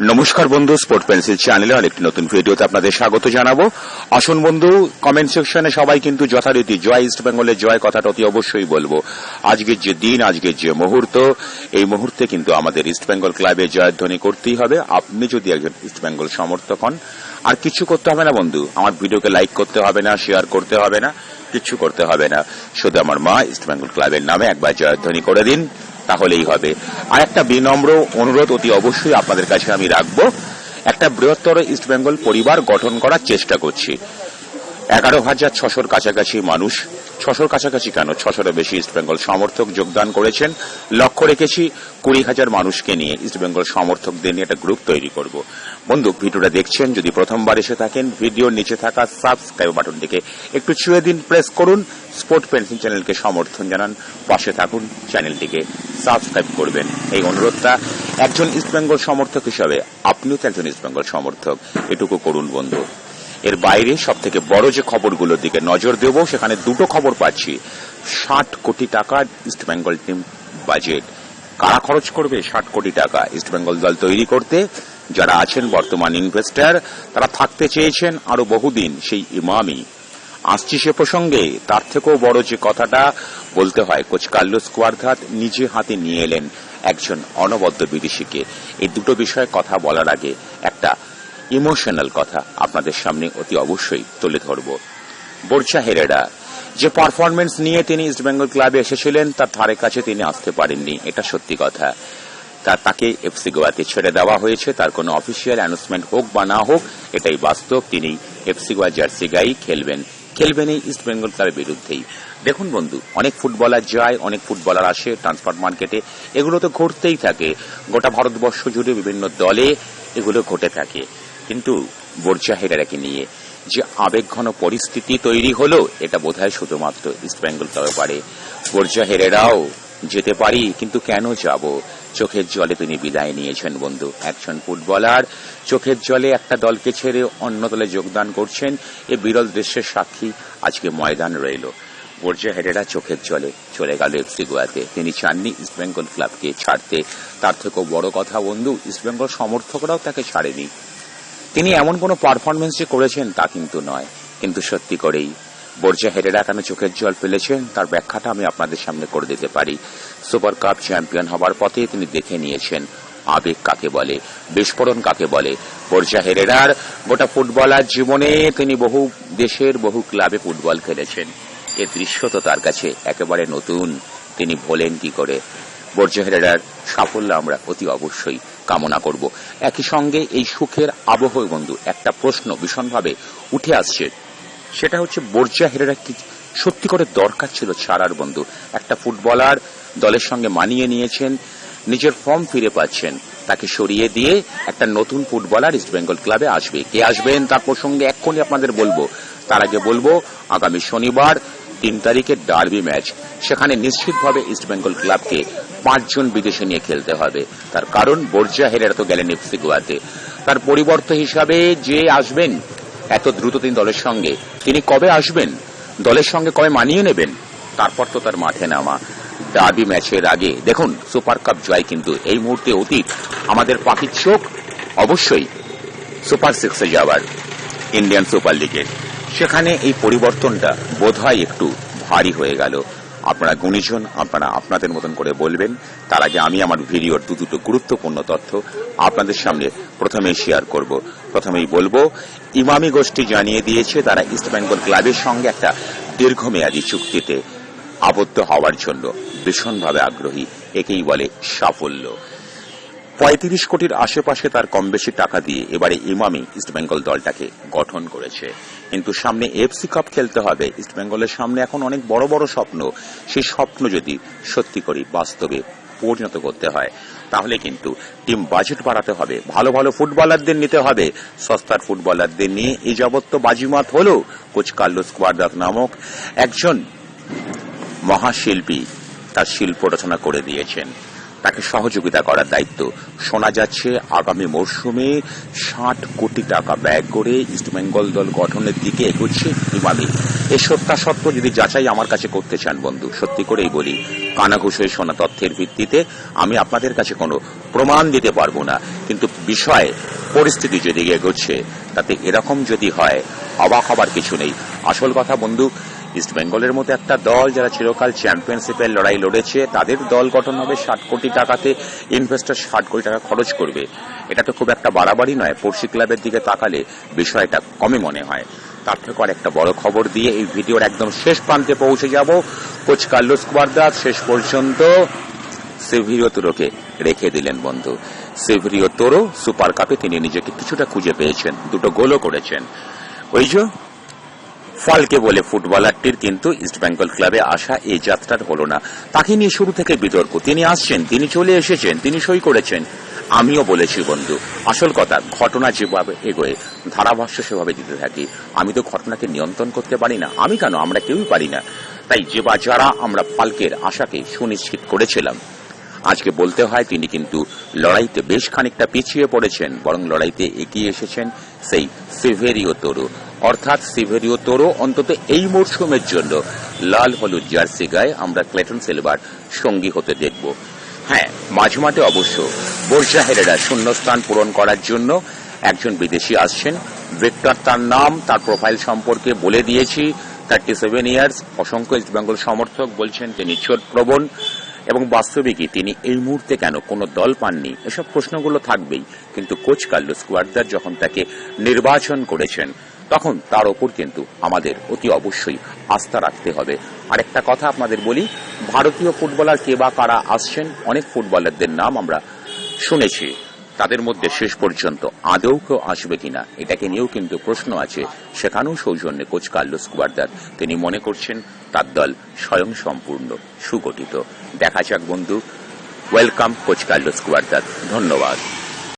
নমস্কার বন্ধু sport pencil চ্যানেলে আরেকটি নতুন ভিডিওতে আপনাদের স্বাগত জানাব। আসুন বন্ধু কমেন্ট সেকশনে সবাই কিন্তু যথারীতি জয় ইস্ট বেঙ্গলের জয় কথাটা অতি অবশ্যই বলব। আজকের যে দিন, আজকের যে মুহূর্ত, এই মুহূর্তে কিন্তু আমাদের ইস্ট বেঙ্গল ক্লাবে জয়ধ্বনি করতেই হবে। আপনি যদি একজন ইস্ট বেঙ্গল সমর্থক হন, আর কিছু করতে হবে না বন্ধু, আমার ভিডিওকে লাইক করতে হবে না শেয়ার করতে হবে না কিচ্ছু করতে হবে না। শুধু আমার মা ইস্ট বেঙ্গল ক্লাবের নামে একবার জয়ধ্বনি করে দিন। তাহলেই হবে। আর একটা বিনম্র অনুরোধ অতি অবশ্যই আপনাদের কাছে আমি রাখব। একটা বৃহত্তর ইস্টবেঙ্গল পরিবার গঠন করার চেষ্টা করছি। এগারো হাজার ছশোর কাছাকাছি মানুষ ছশোর কাছাকাছি কেন? ছশোরও বেশি ইস্ট বেঙ্গল সমর্থক যোগদান করেছেন। লক্ষ্য রেখেছি, কুড়ি হাজার মানুষকে নিয়ে ইস্ট বেঙ্গল সমর্থকদের নিয়ে একটা গ্রুপ তৈরি করব। বন্ধু, ভিডিওটা দেখছেন, যদি প্রথমবার এসে থাকেন, ভিডিওর নিচে থাকা সাবস্ক্রাইব বাটনটিকে একটু ছুঁয়ে দিন প্রেস করুন স্পোর্ট পেন্সিল চ্যানেলকে সমর্থন জানান, পাশে থাকুন চ্যানেলটিকে সাবস্ক্রাইব করবেন। এই অনুরোধটা একজন ইস্ট বেঙ্গল সমর্থক হিসাবে, আপনিও তো একজন ইস্ট বেঙ্গল সমর্থক, এটুকু করুন বন্ধু। এর বাইরে সব থেকে বড় যে খবরগুলোর দিকে নজর দেব, সেখানে দুটো খবর পাচ্ছি। ষাট কোটি টাকা ইস্ট বেঙ্গল টিম বাজেট কারা খরচ করবে ষাট কোটি টাকা ইস্ট বেঙ্গল দল তৈরি করতে? যারা আছেন বর্তমান ইনভেস্টার তারা থাকতে চেয়েছেন আরও বহুদিন সেই ইমামি আসছি সে প্রসঙ্গে, তার থেকেও বড় যে কথাটা বলতে হয় কোচ কার্লোস কুয়ারধাত নিজে হাতে নিয়ে এলেন একজন অনবদ্য বিদেশিকে। এই দুটো বিষয়ে কথা বলার আগে একটা ইমোশনাল কথা আপনাদের সামনে অতি অবশ্যই তুলে ধরব। বর্ষা হেরেডা যে পারফরমেন্স নিয়ে তিনি ইস্টবেঙ্গল ক্লাবে এসেছিলেন তার ধারে কাছে তিনি আসতে পারেননি, এটা সত্যি কথা। তা তাকে এফসি গোয়াতে ছেড়ে দেওয়া হয়েছে, তার কোনো অফিসিয়াল অ্যানাউন্সমেন্ট হোক বা না হোক, এটাই বাস্তব, তিনি এফসি গোয়া জার্সি গাই খেলবেন খেলবেন এই ইস্ট বেঙ্গল ক্লাবের বিরুদ্ধেই। দেখুন বন্ধু, অনেক ফুটবলার যায়, অনেক ফুটবলার আসে ট্রান্সফার মার্কেটে এগুলো তো ঘটতেই থাকে। গোটা ভারতবর্ষ জুড়ে বিভিন্ন দলে এগুলো ঘটে থাকে। কিন্তু বর্জা হেরারাকে নিয়ে যে আবেগঘন পরিস্থিতি তৈরি হলো, এটা বোধহয় শুধুমাত্র ইস্ট বেঙ্গল ক্লাবে পারে বর্জা হেরেরাও যেতে পারি, কিন্তু কেন যাব? চোখের জলে তিনি বিদায় নিয়েছেন, বন্ধু। একজন ফুটবলার চোখের জলে একটা দলকে ছেড়ে অন্য দলে যোগদান করছেন, এ বিরল দৃশ্যের সাক্ষী আজকে ময়দান রইল। বর্জা হেরেরা চোখের জলে চলে গেল এফসি গোয়াতে। তিনি চাননি ইস্টবেঙ্গল ক্লাবকে ছাড়তে। তার থেকেও বড় কথা, বন্ধু ইস্টবেঙ্গল সমর্থকরাও তাকে ছাড়েনি। তিনি এমন কোনো পারফরমেন্স যে করেছেন তা কিন্তু নয়। কিন্তু সত্যি করেই, বর্জা হেরেরা কেন চোখের জল ফেলেছেন তার ব্যাখ্যাটা আমি আপনাদের সামনে করে দিতে পারি। সুপার কাপ চ্যাম্পিয়ন হবার পথে তিনি দেখে নিয়েছেন আবেগ কাকে বলে, বিস্ফোরণ কাকে বলে। বর্জা হেরেরার গোটা ফুটবলার জীবনে তিনি বহু দেশের বহু ক্লাবে ফুটবল খেলেছেন। এ দৃশ্য তো তার কাছে একেবারে নতুন। তিনি ভোলেন কি করে? বর্জা হেরেরার সাফল্য আমরা অতি অবশ্যই কামনা করব। একই সঙ্গে এই সুখের আবহ বন্ধু একটা প্রশ্ন ভীষণভাবে উঠে আসছে। সেটা হচ্ছে বর্জা হেরেরা কি সত্যি করে দরকার ছিল ছাড়ার বন্ধু? একটা ফুটবলার দলের সঙ্গে মানিয়ে নিয়েছেন, নিজের ফর্ম ফিরে পাচ্ছেন। তাকে সরিয়ে দিয়ে একটা নতুন ফুটবলার ইস্ট বেঙ্গল ক্লাবে আসবে। কে আসবেন তার প্রসঙ্গে এক্ষুনি আপনাদের বলব। তার আগে বলব, আগামী শনিবার তিন তারিখের ডার্বি ম্যাচ। সেখানে নিশ্চিতভাবে ইস্ট বেঙ্গল ক্লাবকে পাঁচজন বিদেশে নিয়ে খেলতে হবে। তার কারণ বর্জা হেরেরা তো গেলেন এফসি গোয়াতে। তার পরিবর্তে হিসাবে যে আসবেন, এত দ্রুত তিনি দলের সঙ্গে। তিনি কবে আসবেন? দলের সঙ্গে কবে মানিয়ে নেবেন? তারপর তো তার মাঠে নামা। ডার্বি ম্যাচের আগে, দেখুন, সুপার কাপ জয় কিন্তু এই মুহূর্তে অতীত। আমাদের পাখির চোখ অবশ্যই সুপার সিক্সে যাওয়ার, ইন্ডিয়ান সুপার লিগের সেখানে এই পরিবর্তনটা বোধহয় একটু ভারী হয়ে গেল। আপনারা গুণীজন, আপনারা আপনাদের মতন করে বলবেন। তার আগে আমি আমার ভিডিওর দু দুটো গুরুত্বপূর্ণ তথ্য আপনাদের সামনে প্রথমে শেয়ার করব। প্রথমেই বলব, ইমামি গোষ্ঠী জানিয়ে দিয়েছে তারা ইস্ট বেঙ্গল ক্লাবের সঙ্গে একটা দীর্ঘমেয়াদী চুক্তিতে আবদ্ধ হওয়ার জন্য ভীষণভাবে আগ্রহী, একেই বলে সাফল্য। পঁয়ত্রিশ কোটির আশেপাশে তার কম বেশি টাকা দিয়ে এবারে ইমামি ইস্টবেঙ্গল দলটাকে গঠন করেছে। কিন্তু সামনে এফসি কাপ খেলতে হবে। ইস্টবেঙ্গলের সামনে এখন অনেক বড় বড় স্বপ্ন। সেই স্বপ্ন যদি সত্যি করে বাস্তবে পরিণত করতে হয়, তাহলে কিন্তু টিম বাজেট বাড়াতে হবে। ভালো ভালো ফুটবলারদের নিতে হবে। সস্তার ফুটবলারদের নিয়ে এই যাবত তো বাজিমাত হল কোচ কার্লোস কোয়ার্দাত নামক একজন মহাশিল্পী। তার শিল্প রচনা করে দিয়েছেন। তাকে সহযোগিতা করার দায়িত্ব। শোনা যাচ্ছে, আগামী মরশুমে ষাট কোটি টাকা ব্যয় করে ইস্টবেঙ্গল দল গঠনের দিকে এগোচ্ছে ইমামি। এ সত্যা সত্য যদি যাচাই আমার কাছে করতে চান, বন্ধু, সত্যি করেই বলি, কানাঘুষে শোনা তথ্যের ভিত্তিতে আমি আপনাদের কাছে কোনো প্রমাণ দিতে পারব না। কিন্তু বিষয়, পরিস্থিতি যদি এগোচ্ছে, তাতে এরকম যদি হয়, অবাক হবার কিছু নেই। আসল কথা, বন্ধু ইস্ট বেঙ্গলের মতো একটা দল যারা চিরকাল চ্যাম্পিয়নশিপের লড়াই লড়েছে, তাদের দল গঠন হবে ষাট কোটি টাকাতে ইনভেস্টর ষাট কোটি টাকা খরচ করবে। এটা তো খুব একটা বাড়াবাড়ি নয় পড়শি ক্লাবের দিকে তাকালে বিষয়টা কমই মনে হয়। তার থেকে একটা বড় খবর দিয়ে এই ভিডিওর একদম শেষ প্রান্তে পৌঁছে যাব। কোচ কার্লোস কুয়ারদার শেষ পর্যন্ত সেভিরিও তোরোকে রেখে দিলেন বন্ধু। সেভিরিও তোরো সুপার কাপে তিনি নিজেকে কিছুটা খুঁজে পেয়েছেন, দুটো গোলও করেছেন। ওই যে ফলকে বলে ফুটবলারটির কিন্তু ইস্ট বেঙ্গল ক্লাবে আসা এই যাত্রার হলো না। তাকে নিয়ে শুরু থেকে বিতর্ক। তিনি আসছেন, তিনি চলে এসেছেন, তিনি সই করেছেন। আমিও বলেছি, বন্ধু, আসল কথা, ঘটনা যেভাবে এগোয়, ধারাভাষ্য সেভাবে দিতে থাকি। আমি তো ঘটনাকে নিয়ন্ত্রণ করতে পারি না। আমি কেন? আমরা কেউই পারি না। তাই যে বা যারা আমরা পালকের আশাকে সুনিশ্চিত করেছিলাম, আজকে বলতে হয় তিনি কিন্তু লড়াইতে বেশ খানিকটা পিছিয়ে পড়েছেন, বরং লড়াইতে এগিয়ে এসেছেন সেই সিভেরিও তরু অর্থাৎ সিভেরিও তরু অন্তত এই মরশুমের জন্য লাল হলুদ জার্সি গায়ে আমরা ক্লেটন সিলভার সঙ্গী হতে দেখব। হ্যাঁ মাঝে মাঠে অবশ্য বর্ষা হেরেরা শূন্যস্থান পূরণ করার জন্য একজন বিদেশি আসছেন। ভিক্টর তার নাম, তার প্রোফাইল সম্পর্কে বলে দিয়েছি। থার্টি সেভেন ইয়ার্স অসংখ্য ইস্ট বেঙ্গল সমর্থক বলছেন তিনি চোট প্রবণ এবং বাস্তবিকই তিনি এই মুহূর্তে কেন কোনো দল পাননি? এসব প্রশ্নগুলো থাকবেই। কিন্তু কোচ কার্লোস কুয়ার্দার যখন তাকে নির্বাচন করেছেন তখন তার ওপর কিন্তু আমাদের অতি অবশ্যই আস্থা রাখতে হবে। আরেকটা কথা আপনাদের বলি, ভারতীয় ফুটবলার কে বা কারা আসছেন, অনেক ফুটবলারদের নাম আমরা শুনেছি। তাদের মধ্যে শেষ পর্যন্ত আদৌ কেউ আসবে কিনা, এটাকে নিয়েও কিন্তু প্রশ্ন আছে সেখানেও সৌজন্যে কোচ কার্লোস কুয়ার্দার তিনি মনে করছেন তার দল স্বয়ং সম্পূর্ণ সুগঠিত। দেখা যাক বন্ধু, ওয়েলকাম কোচ কার্লোস কুয়ার্দার ধন্যবাদ।